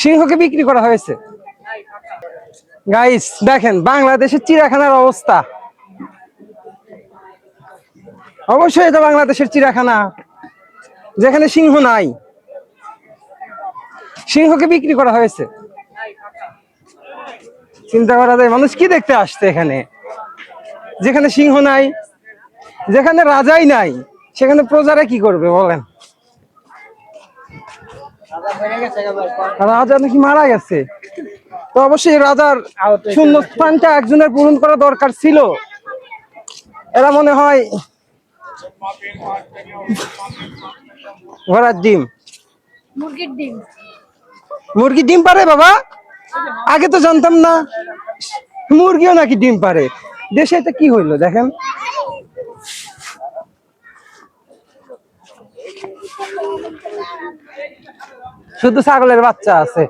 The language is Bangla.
সিংহকে বিক্রি করা হয়েছে। গাইস দেখেন, বাংলাদেশের চিড়িয়াখানার অবস্থা। অবশ্যই এটা বাংলাদেশের চিড়িয়াখানা। যেখানে সিংহ নাই। সিংহকে বিক্রি করা হয়েছে। চিন্তা করা যায়, মানুষ কি দেখতে আসছে এখানে? যেখানে সিংহ নাই, যেখানে রাজাই নাই, সেখানে প্রজারা কি করবে বলেন? রাজা নাকি মারা গেছে তো অবশ্যই রাজার শূন্য একজনের পূরণ করা দরকার ছিল। এরা মনে হয় ঘোড়ার ডিম। মুরগির ডিম। মুরগি ডিম পারে বাবা? আগে তো জানতাম না মুরগিও নাকি ডিম পারে। দেশে এটা কি হইল দেখেন। শুধু ছাগলের বাচ্চা আছে।